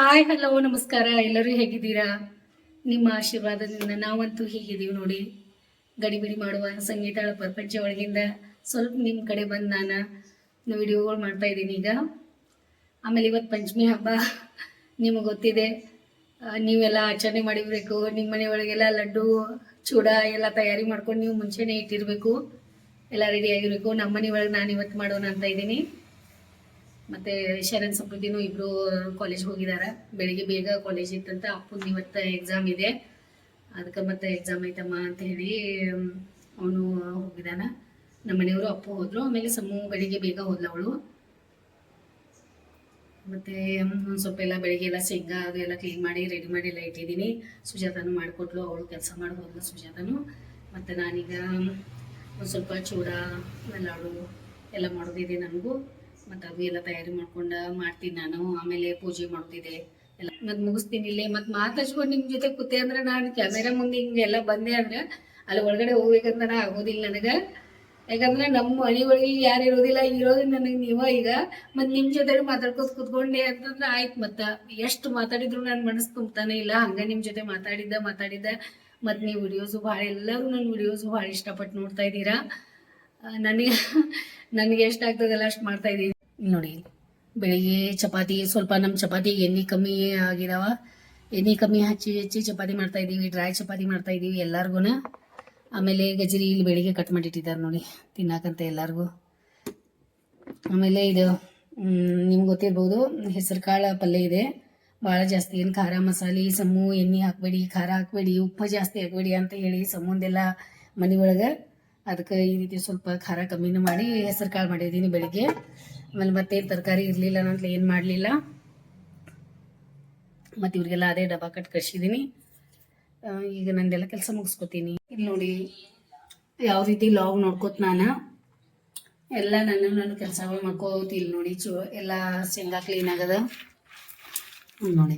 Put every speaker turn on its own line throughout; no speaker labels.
Hi, hello, ನಮಸ್ಕಾರ. ಎಲ್ಲರೂ ಹೇಗಿದ್ದೀರಾ? ನಿಮ್ಮ ಆಶೀರ್ವಾದದಿಂದ ನಾವಂತೂ ಹೀಗಿದ್ದೀವಿ ನೋಡಿ. ಗಡಿಬಿಡಿ ಮಾಡುವ ಸಂಗೀತ ಪ್ರಪಂಚ ಒಳಗಿಂದ ಸ್ವಲ್ಪ ನಿಮ್ಮ ಕಡೆ ಬಂದು ನಾನು ವಿಡಿಯೋಗಳು ಮಾಡ್ತಾ ಇದ್ದೀನಿ ಈಗ. ಆಮೇಲೆ ಇವತ್ತು ಪಂಚಮಿ ಹಬ್ಬ. ನಿಮಗೆ ಗೊತ್ತಿದೆ ನೀವೆಲ್ಲ ಆಚರಣೆ ಮಾಡಿರಬೇಕು. ನಿಮ್ಮ ಮನೆ ಒಳಗೆಲ್ಲ ಲಡ್ಡು, ಚೂಡ ಎಲ್ಲ ತಯಾರಿ ಮಾಡ್ಕೊಂಡು ನೀವು ಮುಂಚೆನೇ ಇಟ್ಟಿರಬೇಕು. ಎಲ್ಲ ರೆಡಿ ಆಗಿರಬೇಕು. ನಮ್ಮ ಮನೆ ಒಳಗೆ ನಾನು ಇವತ್ತು ಮಾಡೋಣ ಅಂತ ಇದ್ದೀನಿ. ಮತ್ತೆ ಶರಣ್ ಸಮೃದ್ಧಿನೂ ಇಬ್ರು ಕಾಲೇಜ್ ಹೋಗಿದಾರ. ಬೆಳಿಗ್ಗೆ ಬೇಗ ಕಾಲೇಜ್ ಇತ್ತಂತ ಅಪ್ಪನ ಇವತ್ತು ಎಕ್ಸಾಮ್ ಇದೆ. ಅದಕ್ಕೆ ಮತ್ತೆ ಎಕ್ಸಾಮ್ ಐತಮ್ಮ ಅಂತ ಹೇಳಿ ಅವನು ಹೋಗಿದಾನ. ನಮ್ಮ ಮನೆಯವರು ಅಪ್ಪು ಹೋದ್ರು. ಆಮೇಲೆ ಸಮ್ಮು ಬೆಳಿಗ್ಗೆ ಬೇಗ ಹೋದ್ಲ ಅವಳು. ಮತ್ತೆ ಒಂದು ಸ್ವಲ್ಪ ಎಲ್ಲ ಬೆಳಿಗ್ಗೆ ಎಲ್ಲ ಶೇಂಗಾ ಅದು ಎಲ್ಲ ಕ್ಲೀನ್ ಮಾಡಿ ರೆಡಿ ಮಾಡಿ ಎಲ್ಲ ಇಟ್ಟಿದ್ದೀನಿ. ಸುಜಾತನು ಮಾಡಿಕೊಟ್ಲು. ಅವಳು ಕೆಲಸ ಮಾಡಿ ಹೋದ್ಲು ಸುಜಾತನು. ಮತ್ತು ನಾನೀಗ ಒಂದು ಸ್ವಲ್ಪ ಚೂಡ ಲಾಡು ಎಲ್ಲ ಮಾಡೋದಿದೆ ನನಗೂ. ಮತ್ತು ಅದು ಎಲ್ಲ ತಯಾರಿ ಮಾಡ್ಕೊಂಡ ಮಾಡ್ತೀನಿ ನಾನು, ಆಮೇಲೆ ಪೂಜೆ ಮಾಡ್ತಿದ್ದೆ. ಎಲ್ಲ ಮತ್ತೆ ಮುಗಿಸ್ತೀನಿ ಇಲ್ಲೇ, ಮತ್ತು ಮಾತಾಡ್ಸ್ಕೊಂಡು ನಿಮ್ಮ ಜೊತೆ ಕೂತೆ ಅಂದ್ರೆ ನಾನು ಕ್ಯಾಮೆರಾ ಮುಂದೆ ಹಿಂಗೆಲ್ಲ ಬಂದೆ ಅಂದ್ರೆ ಅಲ್ಲಿ ಒಳಗಡೆ ಹೋಗ್ಬೇಕಂತ ಆಗೋದಿಲ್ಲ ನನಗೆ. ಯಾಕಂದ್ರೆ ನಮ್ಮ ಮನೆ ಒಳಗೆ ಯಾರು ಇರೋದಿಲ್ಲ, ಇರೋದು ನನಗೆ ನೀವ ಈಗ. ಮತ್ತೆ ನಿಮ್ಮ ಜೊತೆ ಮಾತಾಡ್ಕೋತ ಕುತ್ಕೊಂಡೆ ಅಂತಂದ್ರೆ ಆಯ್ತು ಮತ್ತ. ಎಷ್ಟು ಮಾತಾಡಿದ್ರು ನನ್ ಮನಸ್ಸು ತುಂಬತಾನೆ ಇಲ್ಲ, ಹಂಗ ನಿಮ್ಮ ಜೊತೆ ಮಾತಾಡಿದ್ದ ಮಾತಾಡಿದ್ದ. ಮತ್ತು ನೀವು ವಿಡಿಯೋಸು ಬಹಳ ಎಲ್ಲರೂ ನನ್ನ ವಿಡಿಯೋಸು ಭಾಳ ಇಷ್ಟಪಟ್ಟು ನೋಡ್ತಾ ಇದ್ದೀರಾ. ನನಗೆ ನನಗೆ ಎಷ್ಟಾಗ್ತದಲ್ಲ ಅಷ್ಟು ಮಾಡ್ತಾ ಇದ್ದೀನಿ ನೋಡಿ, ಬೆಳಿಗ್ಗೆ ಚಪಾತಿ, ಸ್ವಲ್ಪ ನಮ್ಮ ಚಪಾತಿ ಎಣ್ಣೆ ಕಮ್ಮಿ ಆಗಿದಾವ. ಎಣ್ಣೆ ಕಮ್ಮಿ ಹಚ್ಚಿ ಹಚ್ಚಿ ಚಪಾತಿ ಮಾಡ್ತಾ ಇದ್ದೀವಿ ಡ್ರೈ ಚಪಾತಿ ಮಾಡ್ತಾ ಇದ್ದೀವಿ ಎಲ್ಲರಿಗೂ ಆಮೇಲೆ ಗಜರಿ ಇಲ್ಲಿ ಬೆಳಿಗ್ಗೆ ಕಟ್ ಮಾಡಿಟ್ಟಿದ್ದಾರೆ ನೋಡಿ, ತಿನ್ನಕಂತ ಎಲ್ಲರಿಗೂ. ಆಮೇಲೆ ಇದು ನಿಮ್ಗೆ ಗೊತ್ತಿರ್ಬೋದು ಹೆಸರು ಕಾಳು ಪಲ್ಯ ಇದೆ. ಭಾಳ ಜಾಸ್ತಿ ಏನು ಖಾರ ಮಸಾಲೆ ಸಮ್ಮು ಎಣ್ಣೆ ಹಾಕಬೇಡಿ, ಖಾರ ಹಾಕ್ಬೇಡಿ, ಉಪ್ಪು ಜಾಸ್ತಿ ಹಾಕ್ಬೇಡಿ ಅಂತ ಹೇಳಿ ಸಮ್ಮುಂದೆಲ್ಲ ಮನೆ ಒಳಗೆ ಅದಕ್ಕೆ ಈ ರೀತಿ ಸ್ವಲ್ಪ ಖಾರ ಕಮ್ಮಿನೂ ಮಾಡಿ ಹೆಸರು ಕಾಳು ಮಾಡಿದ್ದೀನಿ ಬೆಳಿಗ್ಗೆ. ಆಮೇಲೆ ಮತ್ತೆ ತರಕಾರಿ ಇರಲಿಲ್ಲ ಅಂತ ಏನು ಮಾಡಲಿಲ್ಲ. ಮತ್ತು ಇವ್ರಿಗೆಲ್ಲ ಅದೇ ಡಬ್ಬ ಕಟ್ ಕಳಿಸಿದ್ದೀನಿ ಈಗ ನಂದೆಲ್ಲ ಕೆಲಸ ಮುಗಿಸ್ಕೊತೀನಿ. ಇಲ್ಲಿ ನೋಡಿ ಯಾವ ರೀತಿ ಲಾಗ್ ನೋಡ್ಕೋತ ನಾನು. ಎಲ್ಲ ನಾನು ನನ್ನ ಕೆಲಸಗಳು ಮಾಡ್ಕೋತ ಇಲ್ಲಿ ನೋಡಿ ಚು, ಎಲ್ಲ ಶೇಂಗಾ ಕ್ಲೀನ್ ಆಗದ. ನೋಡಿ.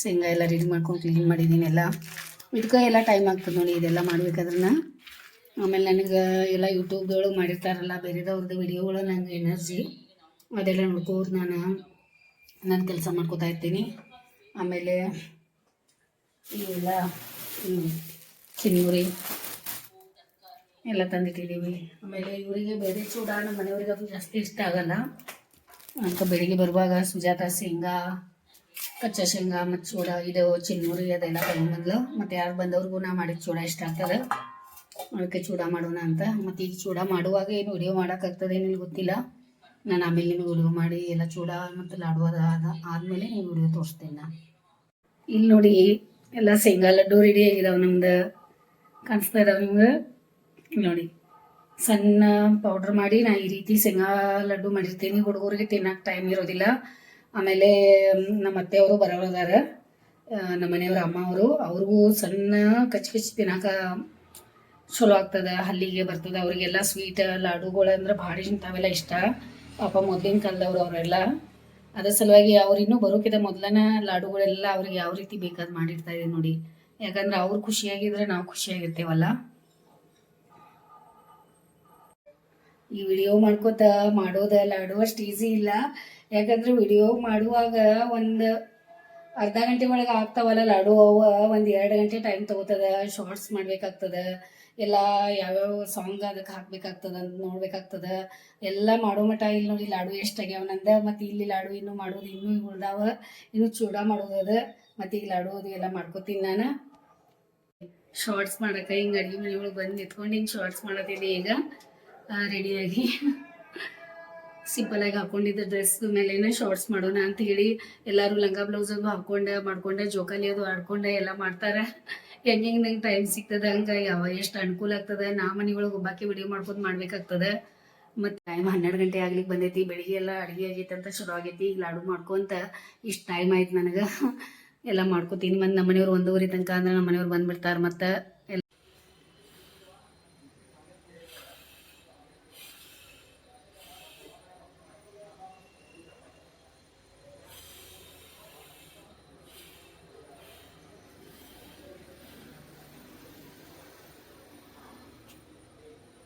ಶೇಂಗಾ ಎಲ್ಲ ರೆಡಿ ಮಾಡ್ಕೊಂಡು ಕ್ಲೀನ್ ಮಾಡಿದ್ದೀನಿ ಎಲ್ಲ. ಇದಕ್ಕೆ ಎಲ್ಲ ಟೈಮ್ ಆಗ್ತದೆ ನೋಡಿ, ಇದೆಲ್ಲ ಮಾಡ್ಬೇಕಾದ್ರೆ ಆಮೇಲೆ ನನಗೆ ಎಲ್ಲ ಯೂಟ್ಯೂಬ್ದೊಳಗೆ ಮಾಡಿರ್ತಾರಲ್ಲ ಬೇರೆದವ್ರದ್ದು ವಿಡಿಯೋಗಳು ನನಗೆ ಎನರ್ಜಿ. ಅದೆಲ್ಲ ನೋಡ್ಕೋದು ನಾನು ನನ್ನ ಕೆಲಸ ಮಾಡ್ಕೋತಾ ಇರ್ತೀನಿ. ಆಮೇಲೆ ಇವೆಲ್ಲ ಚಿನ್ನುರಿ ಎಲ್ಲ ತಂದಿಟ್ಟಿದ್ದೀವಿ ಆಮೇಲೆ ಇವರಿಗೆ ಬೇರೆ ಚೂಡ ನಮ್ಮ ಮನೆಯವ್ರಿಗೆ ಅದು ಜಾಸ್ತಿ ಇಷ್ಟ ಆಗಲ್ಲ. ಅಂತ ಬೆಳಿಗ್ಗೆ ಬರುವಾಗ ಸುಜಾತ ಶೇಂಗಾ, ಕಚ್ಚಾ ಶೇಂಗಾ ಮತ್ತು ಚೂಡ, ಇದು ಚಿನ್ನೂರಿ ಅದೆಲ್ಲ ತಗೊಂಡ್ಬಂದ್ಲು. ಮತ್ತು ಯಾರು ಬಂದವ್ರಿಗೂ ನಾ ಮಾಡಿದ ಚೂಡ ಇಷ್ಟ ಆಗ್ತದೆ. ಅದಕ್ಕೆ ಚೂಡ ಮಾಡೋಣ ಅಂತ. ಮತ್ತು ಈಗ ಚೂಡ ಮಾಡುವಾಗ ಏನು ವಿಡಿಯೋ ಮಾಡೋಕ್ಕಾಗ್ತದೆ ಏನಿಲ್ಲ ಗೊತ್ತಿಲ್ಲ. ನಾನು ಆಮೇಲೆ ನಿಮಗೆ ವಿಡಿಯೋ ಮಾಡಿ ಎಲ್ಲ ಚೂಡ ಮತ್ತು ಲಾಡು ಅದ ಆದಮೇಲೆ ನೀವು ವಿಡಿಯೋ ತೋರಿಸ್ತೀನಿ ನಾನು. ಇಲ್ಲಿ ನೋಡಿ, ಎಲ್ಲ ಶೇಂಗಾ ಲಡ್ಡು ರೆಡಿ ಆಗಿದಾವೆ ನಮ್ದು. ಕಾಣಿಸ್ತಾ ಇದಾವೆ ನಿಮ್ಗೆ? ನೋಡಿ, ಸಣ್ಣ ಪೌಡ್ರ್ ಮಾಡಿ ನಾ ಈ ರೀತಿ ಶೇಂಗಾ ಲಡ್ಡು ಮಾಡಿರ್ತೀನಿ. ಹುಡುಗರಿಗೆ ತಿನ್ನಕ್ಕೆ ಟೈಮ್ ಇರೋದಿಲ್ಲ. ಆಮೇಲೆ, ನಮ್ಮ ಅತ್ತೆಯವರು ಬರೋರು ಅದಾರ. ನಮ್ಮ ಮನೆಯವ್ರ, ಅಮ್ಮ ಅವರು. ಅವ್ರಿಗೂ ಸಣ್ಣ ಕಚ್ಚಿ ಕಚ್ಚಿ ತಿನ್ನಕ ಚಲೋ ಆಗ್ತದ, ಹಲ್ಲಿಗೆ ಬರ್ತದೆ, ಅವರಿಗೆಲ್ಲ ಸ್ವೀಟ್ ಲಾಡುಗಳು ಅಂದ್ರೆ ಭಾಳ ಇಂಥವೆಲ್ಲ ಇಷ್ಟ. ಪಾಪ ಮೊದಲಿನ ಕಾಲದವ್ರು ಅವರೆಲ್ಲ. ಅದ್ರ ಸಲುವಾಗಿ ಅವ್ರಿನ್ನೂ ಬರೋಕಿದ ಮೊದಲನ ಲಾಡುಗಳೆಲ್ಲ ಅವ್ರಿಗೆ ಯಾವ ರೀತಿ ಬೇಕಾದ್ ಮಾಡಿರ್ತಾ ಇದೆ ನೋಡಿ. ಯಾಕಂದ್ರೆ ಅವ್ರು ಖುಷಿಯಾಗಿದ್ರೆ ನಾವು ಖುಷಿಯಾಗಿರ್ತೇವಲ್ಲ. ಈ ವಿಡಿಯೋ ಮಾಡ್ಕೋತ ಮಾಡೋದ ಲಾಡು ಅಷ್ಟು ಈಸಿ ಇಲ್ಲ. ಯಾಕಂದ್ರೆ ವಿಡಿಯೋ ಮಾಡುವಾಗ ಒಂದು ಅರ್ಧ ಗಂಟೆ ಒಳಗೆ ಆಗ್ತಾವಲ್ಲ ಲಾಡು, ಅವ ಒಂದು ಎರಡು ಗಂಟೆ ಟೈಮ್ ತಗೋತದ ಶಾರ್ಟ್ಸ್ ಮಾಡ್ಬೇಕಾಗ್ತದ. ಎಲ್ಲ ಯಾವ್ಯಾವ ಸಾಂಗ್ ಅದಕ್ಕೆ ಹಾಕ್ಬೇಕಾಗ್ತದ ಅಂತ ನೋಡ್ಬೇಕಾಗ್ತದ. ಎಲ್ಲ ಮಾಡೋ ಮಟ ಇಲ್ಲಿ ನೋಡಿ ಲಾಡು ಎಷ್ಟು ಆಗ್ಯಾವ ನಂದ, ಮತ್ತು ಇಲ್ಲಿ ಲಾಡು ಇನ್ನೂ ಮಾಡೋದು ಇನ್ನೂ ಉಳ್ದಾವ ಇನ್ನು ಚೂಡ ಮಾಡೋದದ ಮತ್ತೆ ಈಗ ಲಾಡು ಅದು ಎಲ್ಲ ಮಾಡ್ಕೋತೀನಿ ನಾನು. ಶಾರ್ಟ್ಸ್ ಮಾಡಕ ಹಿಂಗೆ ಅಡುಗೆ ಮನೆ ಒಳಗೆ ಬಂದು ನಿಂತ್ಕೊಂಡು ಹಿಂಗೆ ಶಾರ್ಟ್ಸ್ ಮಾಡತ್ತಿದ್ದೆ ಈಗ. ರೆಡಿಯಾಗಿ ಆಗಿ. ಹಾಕೊಂಡಿದ್ದ ಡ್ರೆಸ್ ಮೇಲೆನೇ ಶಾರ್ಟ್ಸ್ ಮಾಡೋಣ ಅಂತ ಹೇಳಿ ಎಲ್ಲರೂ ಲಂಗ ಬ್ಲೌಸ್ ಅದು ಹಾಕೊಂಡೆ, ಮಾಡ್ಕೊಂಡೆ, ಜೋಕಾಲಿ ಅದು ಆಡ್ಕೊಂಡೆ ಎಲ್ಲ ಮಾಡ್ತಾರೆ. ಹೆಂಗೆ ಹೆಂಗೆ ನಂಗೆ ಟೈಮ್ ಸಿಗ್ತದೆ, ಹಂಗೆ ಯಾವ ಎಷ್ಟು ಅನುಕೂಲ ಆಗ್ತದೆ, ನಾ ಮನೆ ಒಳಗೆ ಒಬ್ಬಾಕಿ ವಿಡಿಯೋ ಮಾಡ್ಕೊಂಡು ಮಾಡ್ಬೇಕಾಗ್ತದೆ. ಮತ್ತು ಟೈಮ್ ಹನ್ನೆರಡು ಗಂಟೆ ಆಗ್ಲಿಕ್ಕೆ ಬಂದೈತಿ, ಬೆಳಿಗ್ಗೆ ಎಲ್ಲ ಅಡುಗೆ ಆಗೈತೆ ಅಂತ ಶುರು ಆಗೈತಿ, ಈಗ ಲಾಡು ಮಾಡ್ಕೊಂತ ಇಷ್ಟು ಟೈಮ್ ಆಯ್ತು ನನಗೆ. ಎಲ್ಲ ಮಾಡ್ಕೋತೀನಿ ಮತ್ತು ನಮ್ಮ ಮನೆಯವ್ರು ಒಂದೂವರೆ ತನಕ ಅಂದ್ರೆ ನಮ್ಮ ಮನೆಯವ್ರು ಬಂದ್ಬಿಡ್ತಾರೆ ಮತ್ತು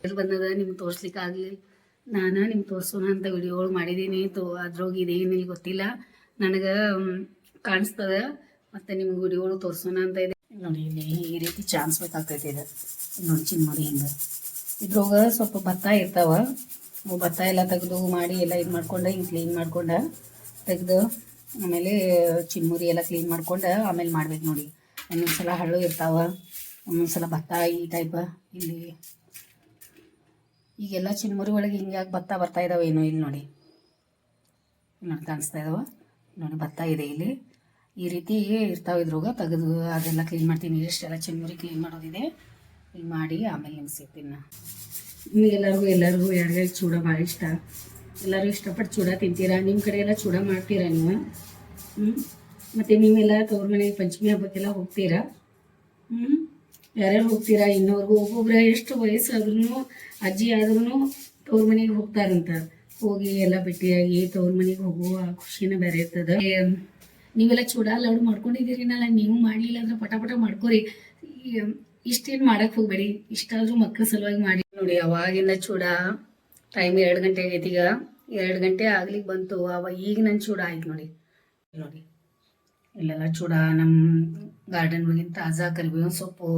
ಎಲ್ಲ ಬಂದದ, ನಿಮ್ಗೆ ತೋರ್ಸ್ಲಿಕ್ಕೆ ಆಗಲಿ ನಾನು ನಿಮ್ಗೆ ತೋರಿಸೋಣ ಅಂತ ವಿಡಿಯೋಗಳು ಮಾಡಿದ್ದೀನಿ ತೋ, ಅದ್ರೊಳಗೆ ಇದೇನಿಲ್ಲ ಗೊತ್ತಿಲ್ಲ. ನನಗೆ ಕಾಣಿಸ್ತದ. ಮತ್ತು ನಿಮ್ಗೆ ವಿಡಿಯೋಗಳು ತೋರಿಸೋಣ ಅಂತ ಇದೆ. ನೋಡಿ, ಇಲ್ಲಿ ಈ ರೀತಿ ಚಾನ್ಸ್ ಬೇಕಾಗ್ತೈತಿ ಇದು. ನೋಡಿ ಚಿನ್ಮರಿ ಹಿಂಗೆ. ಇದ್ರೊಳಗೆ ಸ್ವಲ್ಪ ಭತ್ತ ಇರ್ತಾವ. ಭತ್ತ ಎಲ್ಲ ತೆಗೆದು ಮಾಡಿ ಎಲ್ಲ ಇದು ಮಾಡ್ಕೊಂಡು, ಹಿಂಗೆ ಕ್ಲೀನ್ ಮಾಡ್ಕೊಂಡು, ತೆಗೆದು ಆಮೇಲೆ ಚಿನ್ಮುರಿ ಎಲ್ಲ ಕ್ಲೀನ್ ಮಾಡ್ಕೊಂಡು ಆಮೇಲೆ ಮಾಡ್ಬೇಕು ನೋಡಿ. ಒಂದೊಂದು ಸಲ ಹಳ್ಳು ಇರ್ತಾವ ಒಂದೊಂದು ಸಲ ಭತ್ತ ಈ ಟೈಪ್ ಇಲ್ಲಿ ಈಗೆಲ್ಲ ಚಿನ್ಮುರಿ ಒಳಗೆ ಹಿಂಗಾಗಿ ಭತ್ತ ಬರ್ತಾ ಇದಾವೆ ಏನೋ ಇಲ್ಲಿ ನೋಡಿ. ನೋಡಿ ಕಾಣಿಸ್ತಾ ಇದಾವ. ನೋಡಿ ಭತ್ತ ಇದೆ ಇಲ್ಲಿ. ಈ ರೀತಿ ಇರ್ತಾವೆ ಇದ್ರೊಳಗೆ ತೆಗೆದು ಅದೆಲ್ಲ ಕ್ಲೀನ್ ಮಾಡ್ತೀನಿ. ಇಷ್ಟೆಲ್ಲ ಚಿನ್ಮುರಿ ಕ್ಲೀನ್ ಮಾಡೋದಿದೆ. ಇಲ್ಲಿ ಮಾಡಿ ಆಮೇಲೆ ನಿಮ್ಗೆ ಸಿಗ್ತೀನಿ ನಾನು. ನಿಮಗೆಲ್ಲರಿಗೂ ಎಲ್ಲರಿಗೂ ಯಾರ್ಯಾರಿಗೆ ಚೂಡ ಭಾಳ ಇಷ್ಟ. ಎಲ್ಲರೂ ಇಷ್ಟಪಟ್ಟು ಚೂಡ ತಿಂತೀರಾ? ನಿಮ್ಮ ಕಡೆ ಎಲ್ಲ ಚೂಡ ಮಾಡ್ತೀರಾ ನೀವು? ಹ್ಞೂ ಮತ್ತು ನೀವೆಲ್ಲ ತವ್ರ ಮನೆಗೆ ಪಂಚಮಿ ಹಬ್ಬಕ್ಕೆಲ್ಲ ಹೋಗ್ತೀರಾ? ಹ್ಞೂ ಯಾರ್ಯಾರು ಹೋಗ್ತೀರಾ? ಇನ್ನೋರ್ಗು ಒಬ್ಬೊಬ್ರು ಎಷ್ಟು ವಯಸ್ಸಾದ್ರೂ ಅಜ್ಜಿ ಆದ್ರೂ ತವ್ರ ಮನೆಗೆ ಹೋಗ್ತಾರಂತ. ಹೋಗಿ ಎಲ್ಲ ಭೇಟಿಯಾಗಿ ತವ್ರ ಮನೆಗೆ ಹೋಗುವ ಖುಷಿನ ಬೇರೆ ಇರ್ತದ. ನೀವೆಲ್ಲ ಚೂಡ ಮಾಡ್ಕೊಂಡಿದ್ದೀರಿ ಮಾಡ್ಕೊಂಡಿದ್ದೀರಿನಲ್ಲ ನೀವು ಮಾಡಲಿಲ್ಲ ಅಂದ್ರೆ ಪಟ ಪಟ ಮಾಡ್ಕೋರಿ. ಇಷ್ಟೇನು ಮಾಡಕ್ ಹೋಗ್ಬೇಡಿ. ಇಷ್ಟಾದ್ರೂ ಮಕ್ಕಳ ಸಲುವಾಗಿ ಮಾಡಿ. ನೋಡಿ, ಅವಾಗಿಂದ ಚೂಡ ಟೈಮ್ ಎರಡು ಗಂಟೆ ಆಗೈತಿ ಈಗ. ಎರಡು ಗಂಟೆ ಆಗ್ಲಿಕ್ಕೆ ಬಂತು. ಅವ ಈಗ ನನ್ನ ಚೂಡ ಆಯ್ತು ನೋಡಿ. ನೋಡಿ. ಇಲ್ಲೆಲ್ಲ ಚೂಡ ನಮ್ಮ ಗಾರ್ಡನ್ ಒಳಗಿನ ತಾಜಾ ಕರಿಬೇವಿನ ಸೊಪ್ಪು,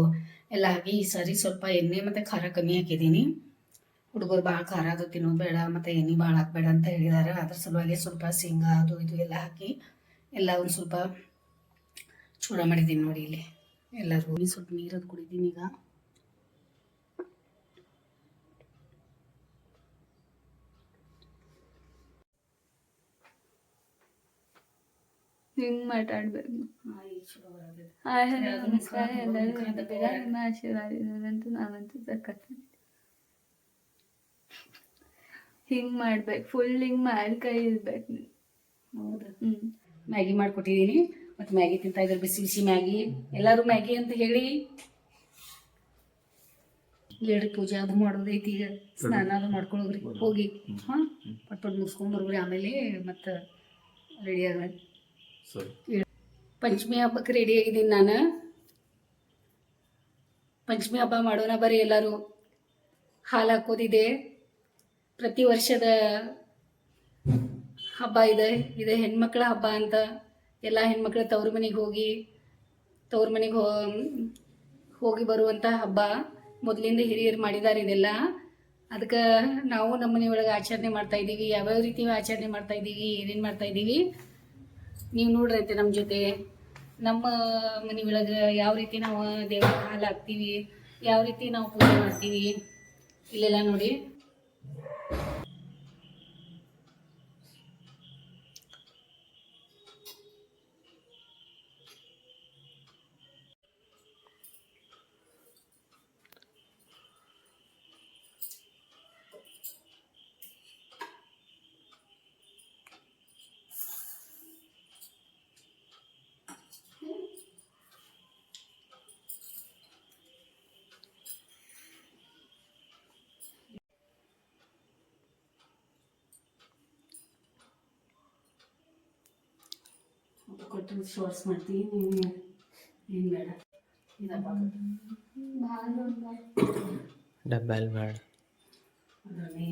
ಎಲ್ಲ ಹಾಕಿ ಈ ಸರಿ ಸ್ವಲ್ಪ ಎಣ್ಣೆ ಮತ್ತು ಖಾರ ಕಮ್ಮಿ ಹಾಕಿದ್ದೀನಿ. ಹುಡುಗರು ಭಾಳ ಖಾರ ಅದು ತಿನ್ನೋದು ಬೇಡ, ಮತ್ತು ಎಣ್ಣೆ ಭಾಳ ಹಾಕ್ಬೇಡ ಅಂತ ಹೇಳಿದ್ದಾರೆ ಅದ್ರ ಸಲುವಾಗಿ ಸ್ವಲ್ಪ ಶೇಂಗಾ, ಅದು ಇದು ಎಲ್ಲ ಹಾಕಿ ಎಲ್ಲ ಒಂದು ಸ್ವಲ್ಪ ಚೂಡ ಮಾಡಿದ್ದೀನಿ ನೋಡಿ ಇಲ್ಲಿ. ಎಲ್ಲರೂ ಸ್ವಲ್ಪ ನೀರದು ಕುಡಿದೀನಿ ಈಗ.
ಹಿಂಗ್ ಮಾತಾಡ್ಬೇಕು.
ಆ,
ಹಲೋ ನಮಸ್ಕಾರ.
ಮುಖ
ಎಲ್ಲರೂ
ಮುಖ
ನಿಮ್ಮ ಆಶೀರ್ವಾದ ಇರೋದಂತೂ ನಾವಂತೂ ಸಖತ್. ಹಿಂಗ್ ಮಾಡ್ಬೇಕು. ಫುಲ್ ಹಿಂಗ್ ಮಾಡಿ ಕೈ ಇರ್ಬೇಕು ನೀವು.
ಹೌದಾ. ಮ್ಯಾಗಿ ಮಾಡಿಕೊಟ್ಟಿದ್ದೀನಿ ಮತ್ತು ಮ್ಯಾಗಿ ತಿಂತಾ ಇದ್ದಾರೆ. ಬಿಸಿ ಬಿಸಿ ಮ್ಯಾಗಿ. ಎಲ್ಲರೂ ಮ್ಯಾಗಿ ಅಂತ ಹೇಳಿ. ಎರಡು ಪೂಜೆ ಅದು ಮಾಡೋದೈತಿ ಈಗ. ಸ್ನಾನ ಅದು ಮಾಡ್ಕೊಳ್ಳೋಗ್ರಿ ಹೋಗಿ. ಹಾಂ ಪಟ್ ಪಟ್ ಮುಗಿಸ್ಕೊಂಡು ಬರ್ಬ್ರಿ ಆಮೇಲೆ ಮತ್ತೆ ರೆಡಿ ಆಗ ಪಂಚಮಿ ಹಬ್ಬಕ್ಕೆ ರೆಡಿ ಆಗಿದ್ದೀನಿ ನಾನು. ಪಂಚಮಿ ಹಬ್ಬ ಮಾಡೋಣ ಬರೀ ಎಲ್ಲರೂ. ಹಾಲು ಹಾಕೋದಿದೆ. ಪ್ರತಿ ವರ್ಷದ ಹಬ್ಬ ಇದೆ. ಇದು ಹೆಣ್ಮಕ್ಳ ಹಬ್ಬ ಅಂತ ಎಲ್ಲ ಹೆಣ್ಮಕ್ಳು ತವ್ರ ಮನೆಗೆ ಹೋಗಿ, ತವ್ರ ಮನೆಗೆ ಹೋ, ಹೋಗಿ ಬರುವಂಥ ಹಬ್ಬ. ಮೊದಲಿಂದ ಹಿರಿಯರು ಮಾಡಿದ್ದಾರೆ ಇದೆಲ್ಲ. ಅದಕ್ಕೆ ನಾವು ನಮ್ಮ ಮನೆಯೊಳಗೆ ಆಚರಣೆ ಮಾಡ್ತಾ ಇದ್ದೀವಿ. ಯಾವ್ಯಾವ ರೀತಿ ಆಚರಣೆ ಮಾಡ್ತಾ ಇದ್ದೀವಿ, ಏನೇನು ಮಾಡ್ತಾ ಇದ್ದೀವಿ. ನೀವು ನೋಡ್ರಂತೆ ನಮ್ಮ ಜೊತೆ. ನಮ್ಮ ಮನೆ ಒಳಗೆ ಯಾವ ರೀತಿ ನಾವು ದೇವರ ಹಾಲು ಹಾಕ್ತೀವಿ, ಯಾವ ರೀತಿ ನಾವು ಪೂಜೆ ಮಾಡ್ತೀವಿ, ಇಲ್ಲೆಲ್ಲ ನೋಡಿ. ಕೊಟ್ಟು ಶೋರ್ಸ್ ಮಾಡ್ತೀವಿ ಏನು ಬೇಡ. ಇದಪ್ಪ
ಡಬ್ಬಲ್ ಬೇಡ
ಅದನ್ನೇ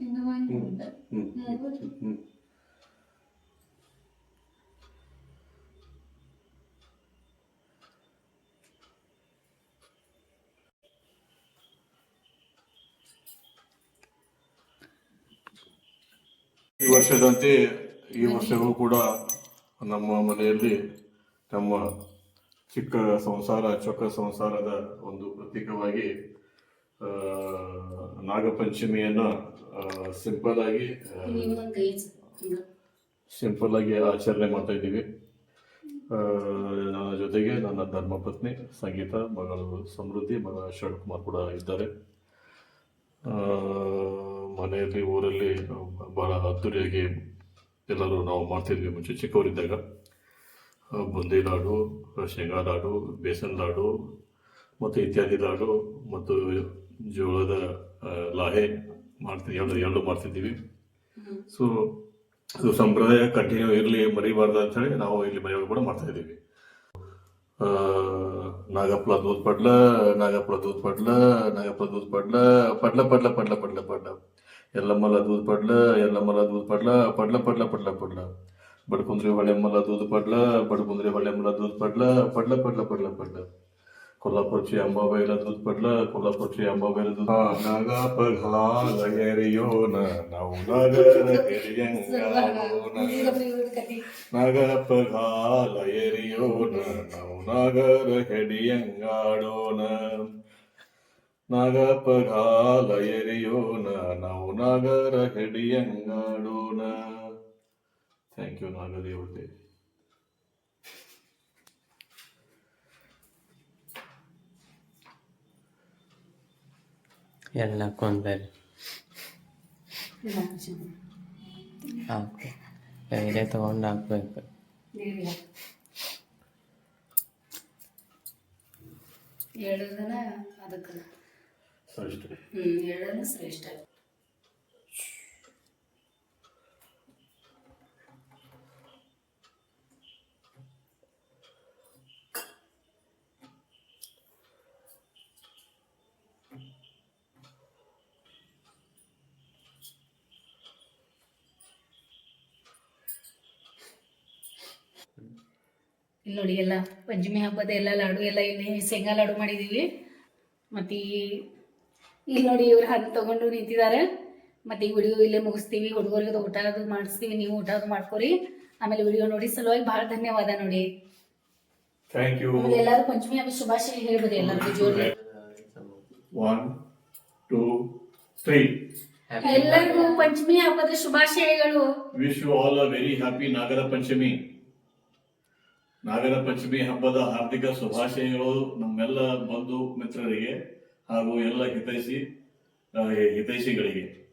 ಇನ್ನು ಒಂದು
ವರ್ಷದಂತೆ ಈ ವರ್ಷವೂ ಕೂಡ ನಮ್ಮ ಮನೆಯಲ್ಲಿ ನಮ್ಮ ಚಿಕ್ಕ ಸಂಸಾರ ಚೊಕ್ಕ ಸಂಸಾರದ ಒಂದು ಪ್ರತೀಕವಾಗಿ ನಾಗಪಂಚಮಿಯನ್ನು ಸಿಂಪಲ್ ಆಗಿ ಸಿಂಪಲ್ ಆಗಿ ಆಚರಣೆ ಮಾಡ್ತಾ ಇದ್ದೀವಿ. ನನ್ನ ಜೊತೆಗೆ ನನ್ನ ಧರ್ಮಪತ್ನಿ ಸಂಗೀತ ಮಗಳು ಸಮೃದ್ಧಿ ಮಗ ಶರತ್ ಕುಮಾರ್ ಕೂಡ ಇದ್ದಾರೆ. ಮನೆಯಲ್ಲಿ ಊರಲ್ಲಿ ಬಹಳ ಅದ್ದೂರಿಯಾಗಿ ಎಲ್ಲರೂ ನಾವು ಮಾಡ್ತಿದ್ವಿ ಮುಂಚೆ ಚಿಕ್ಕವರಿದ್ದಾಗ. ಬುಂದಿ ಲಾಡು ಶೇಂಗಾ ಲಾಡು ಬೇಸನ್ ಲಾಡು ಮತ್ತು ಇತ್ಯಾದಿ ಲಾಡು ಮತ್ತು ಜೋಳದ ಲಾಹೆ ಮಾಡ್ತೀವಿ ಎರಡು ಎರಡು ಮಾಡ್ತಿದ್ದೀವಿ. ಸೊ ಅದು ಸಂಪ್ರದಾಯ ಕಂಟಿನ್ಯೂ ಇರಲಿ ಮರಿಬಾರ್ದು ಅಂತ ಹೇಳಿ ನಾವು ಇಲ್ಲಿ ಮನೆಯೊಳಗೆ ಕೂಡ ಮಾಡ್ತಾ ಇದ್ದೀವಿ. नागापला दूध पडलं नागापला दूध पडलं नागापला दूध पडलं पडलं पडलं पडलं पडलं पडलं यल्लम्माला दूध पडलं यल्लम्माला दूध पडलं पडलं पडलं पडलं पडलं बडकुंद्रे वाड्याम्माला दूध पडलं बडकुंद्रे वाड्याम्माला दूध पडलं पडलं पडलं पडलं पडलं कोल्हापूरची अंबाबाईला दूध पडलं कोल्हापूरची अंबाबाईला दूध नागा पघाला गेरियोन नवनगर गेरियंगा नागा पघाला गेरियोन नव ನಾಗರ ಹೆಡಿಯಂಗಾಡೋಣ ನಾಗಪ್ಪಗಾಲ ಎರಿಯೋಣ ನಾವು ನಾಗರ ಹೆಡಿಯಂಗಾಡೋಣ ಥ್ಯಾಂಕ್ ಯು ನಾಗದೇವತೆ
ಎಲ್ಲ ಕೊಂಡ್ಬೇಡಿ ಹಾಕು ಕೈಲೇ ತಗೊಂಡು ಹಾಕ್ಬೇಕು
ಹೇಳೋದನ ಅದಕ್ಕೆ. ಹ್ಮ್ ಹೇಳೋದನ ಶ್ರೇಷ್ಠ. ಇಲ್ಲಿ ನೋಡಿ ಎಲ್ಲ ಪಂಚಮಿ ಹಬ್ಬದ ಎಲ್ಲ ಲಾಡು ಎಲ್ಲ ಇಲ್ಲಿ ಶೇಂಗಾ ಲಾಡು ಮಾಡಿದ್ದೀವಿ ಮತ್ತು ಇಲ್ಲಿ ನೋಡಿ ಇವ್ರು ಹಣ್ಣು ತೊಗೊಂಡು ನಿಂತಿದ್ದಾರೆ. ಮತ್ತು ಈ ವಿಡಿಯೋ ಇಲ್ಲೇ ಮುಗಿಸ್ತೀವಿ. ಹುಡುಗರಿಗೆ ಊಟ ಅದು ಮಾಡಿಸ್ತೀವಿ. ನೀವು ಊಟ ಅದು ಮಾಡ್ಕೊರಿ. ಆಮೇಲೆ ವಿಡಿಯೋ ನೋಡಿ ಸಲುವಾಗಿ ಭಾಳ ಧನ್ಯವಾದ ನೋಡಿ.
ಥ್ಯಾಂಕ್ ಯು
ಎಲ್ಲರೂ ಪಂಚಮಿ ಹಬ್ಬ ಶುಭಾಶಯ ಹೇಳ್ಬೋದು ಎಲ್ಲರಿಗೂ ಜೋರು
ಒನ್ ಟೂ ತ್ರೀ
ಎಲ್ಲರಿಗೂ ಪಂಚಮಿ ಹಬ್ಬದ ಶುಭಾಶಯಗಳು.
Wish you all a very happy Nagara Panchami Nagara Panchami ಹಬ್ಬದ ಹಾರ್ದಿಕ ಶುಭಾಶಯಗಳು ನಮ್ಮೆಲ್ಲ ಬಂಧು ಮಿತ್ರರಿಗೆ ಹಾಗೂ ಎಲ್ಲ ಹಿತೈಷಿ ಹಿತೈಷಿಗಳಿಗೆ.